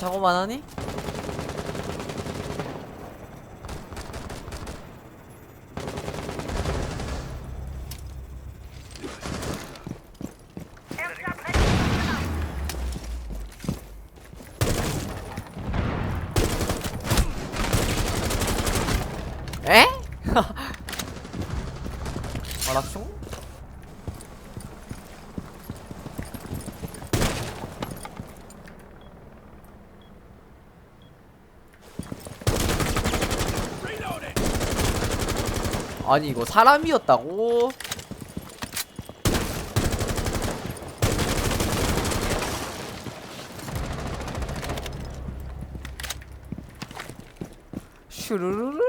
작업 안 하니? 에? 마라총? 아니 이거 사람이었다고? 슈루루루루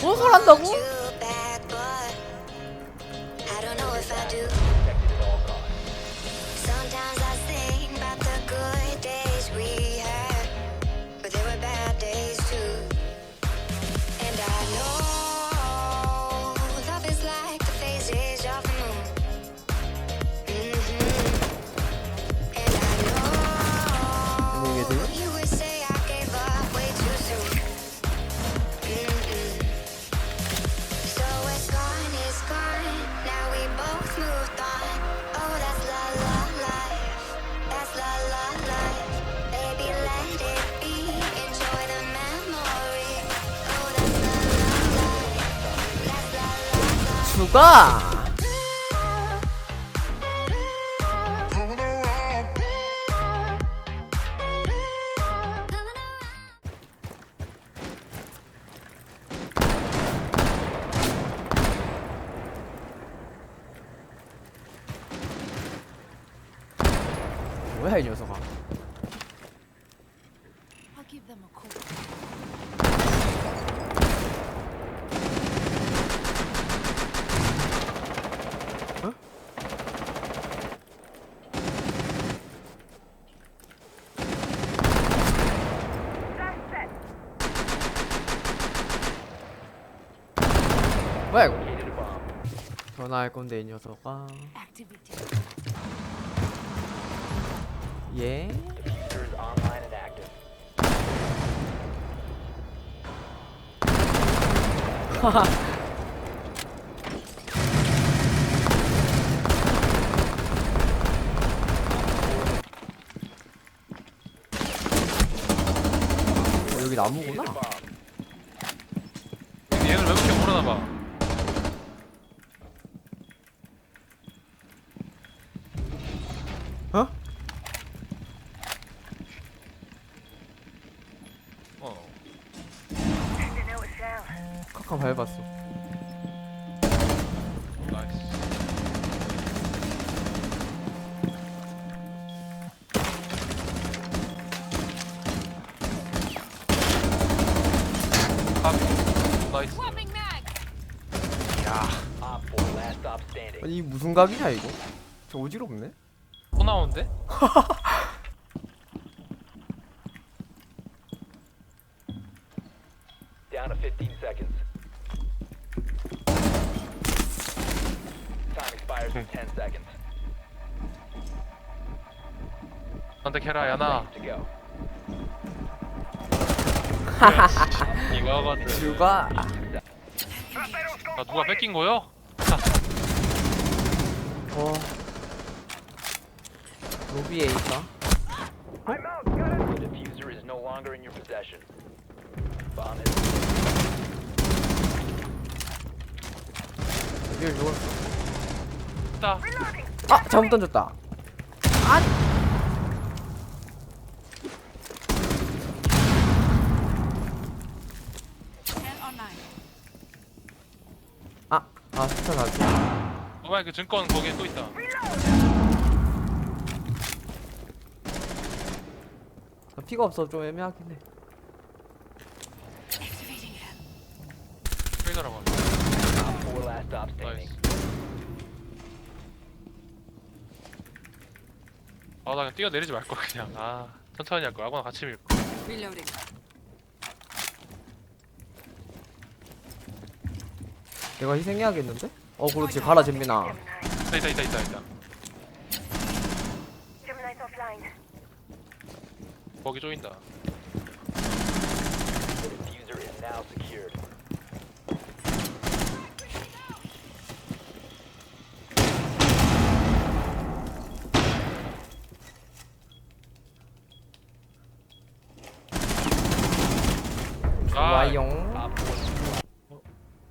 뭐 설한다고? La life. 죽어! 뭐야 이 녀석아 I'll give them a call. 뭐야 이거 전화할 건데 이 녀석아. 예? 어, 여기 나무구나 얘는 왜 그렇게 모르나 봐. 어? 어. 카카 밟았어 나이스. 아, 나이스. Swapping mag. 야, Op 4, last stop standing. 아니 이 무슨 각이냐 이거 저 어지럽네 또 나오는데? 선택해라, 야나. Go. 이거거든. 죽어 아, 누가 뺏긴 거요? 어 로비에 있다 The diffuser is no longer in your possession. Bomb is 이걸 누가 있다. 아 잘못 던졌다 아아 스타 나지 어마이 그 증권 거기에 또 있다. 나 피가 없어 좀 애매하긴 해 Activating it. 트레이더라고. Op 4 last stop standing. 나이스. 아, 나 그냥 뛰어내리지 말걸 그냥. 아, 천천히 할 거. 아무나 같이 밀 거. Reloading. 내가 희생해야겠는데? 어 그렇지. 가라 잼민아 있다 있다 있다 있다 있다 거기 조인다. The diffuser is now secured. 아 좋아용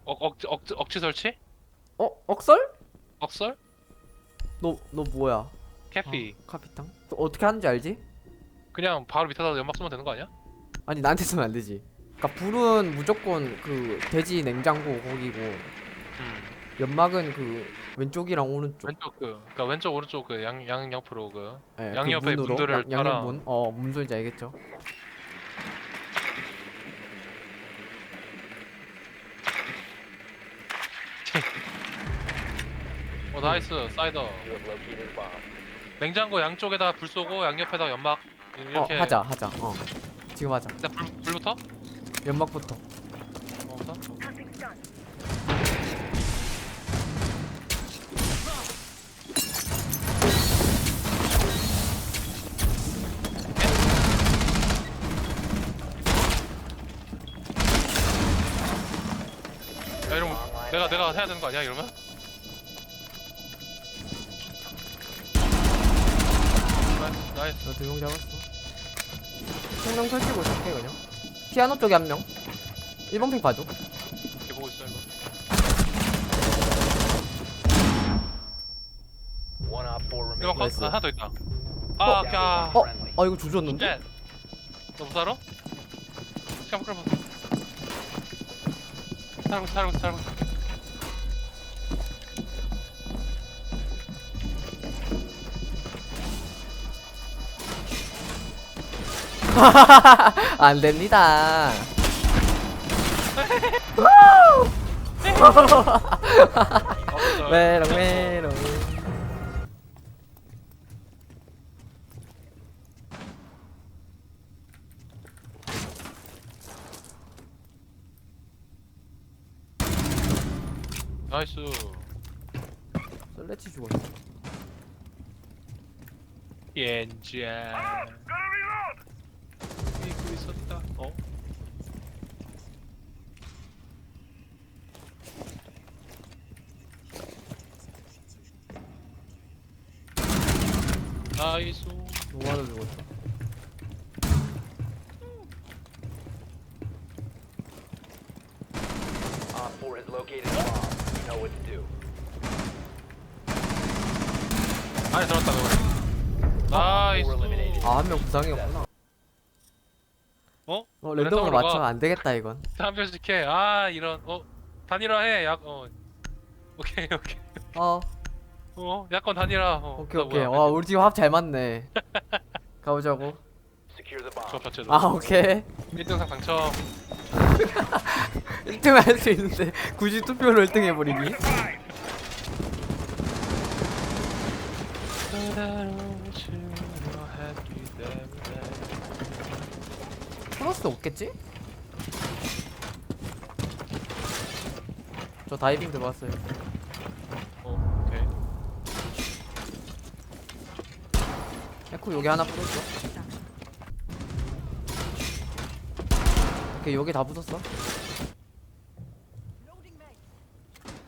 Op 4 억, 억지, 설치? 어? 억설? 억설? 너 너 뭐야? 캐피 어, 카피탕? 또 어떻게 하는지 알지? 그냥 바로 밑에다 연막 쏘면 되는 거 아니야? 아니 나한테 쓰면 안 되지 그니까 불은 무조건 그 돼지 냉장고 거기고 음 연막은 그 왼쪽이랑 오른쪽 왼쪽 그 그니까 왼쪽 오른쪽 그 양 양 옆으로 그 예, 양 옆에 문으로, 문들을 양, 따라. 양옆 문? 어 무슨 소리인지 알겠죠? 어 나이스 사이더. 냉장고 양쪽에다 불 쏘고 양옆에다 연막 어 이렇게 하자 하자 어 지금 하자 일단 불, 불부터? 연막부터 뭐부터? 야 이러면 내가 내가 해야 되는 거 아니야 이러면? 두 명 잡았어 생명 펼치고 시작해 그냥 피아노 쪽에 한명 1번 핑 봐줘 이렇게 보고 있어 이거 One op 4 이거 remaining. 컷? 나이스. 아, 하나 더 있다 아 Down 야 to 어? friendly. 아 이거 조졌는데? 쉣! 너못 살아? 시간 끌어봐 살고 있어 살고 있어 살고 있어 안 됩니다. 메롱 메롱 나이스. 썰레치 죽었어 옌자 있었다 어? 나이스 노마도 죽었어 Op 4 has located a bomb. You know what to do. 안에 들어갔다 그거 Op 4 나이스 eliminated. 아 한 명 부상이었구나 어? 어 랜덤으로 랜덤으로 맞추면 가. 안 되겠다 이건. 한 명씩 해 아 이런 어 단일화 해 약어. 오케이 오케이. 어. 어? 약간 단일화 어, 오케이 나 오케이. 뭐야. 와 우리 팀 합 잘 맞네. 가보자고. Secure the bomb. 저 볕에도 아 오케이. 1등상 당첨. 1등 할 수 있는데 굳이 투표로 1등 해버리기 플러스 없겠지? 저 다이빙 들어왔어요 어, 오케이 에코 여기 하나 붙었어 오케이 여기 다 붙었어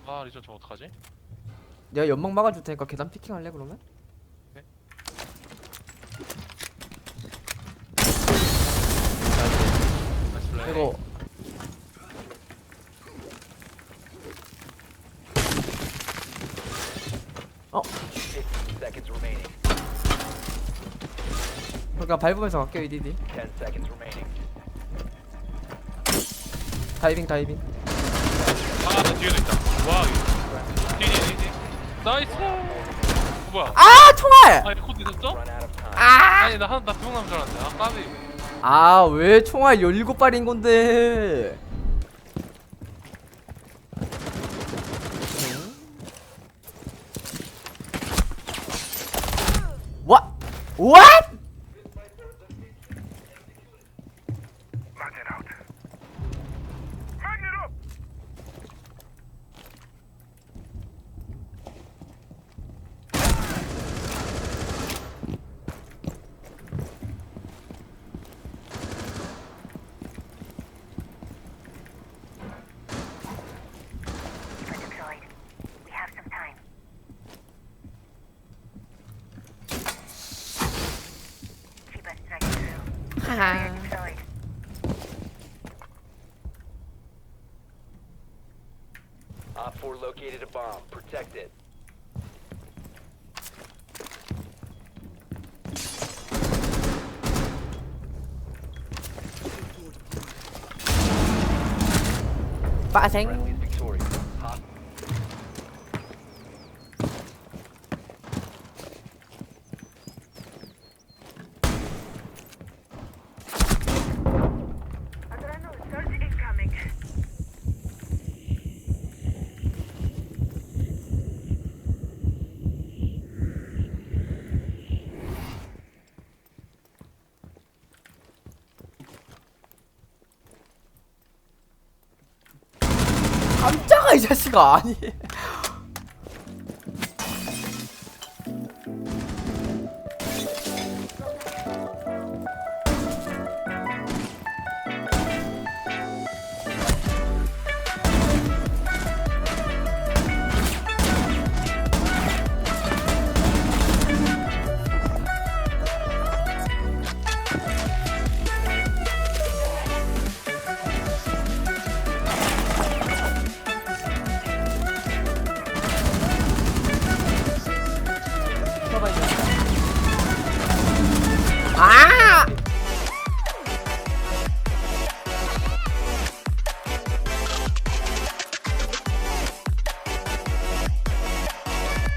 아 리전 저 어떡하지? 내가 연막 막아줄 테니까 계단 피킹 할래 그러면? 네. 나 이거 어15 seconds remaining. 그러니까 밟으면서 갈게요 이디디 10 seconds remaining. 다이빙 다이빙 아, 나 뒤에도 있다. 와, 뒤에. 나이스! 어, 뭐야? 아 총알! 아니, 코드 있었어? Run out of time. 아니, 나 한, 나 두명 남은 줄 알았네. 아, 까비. 아 왜 총알 17발인 건데 What? What? Located a bomb. Protect it. 빠생 Friendly 자식아 아니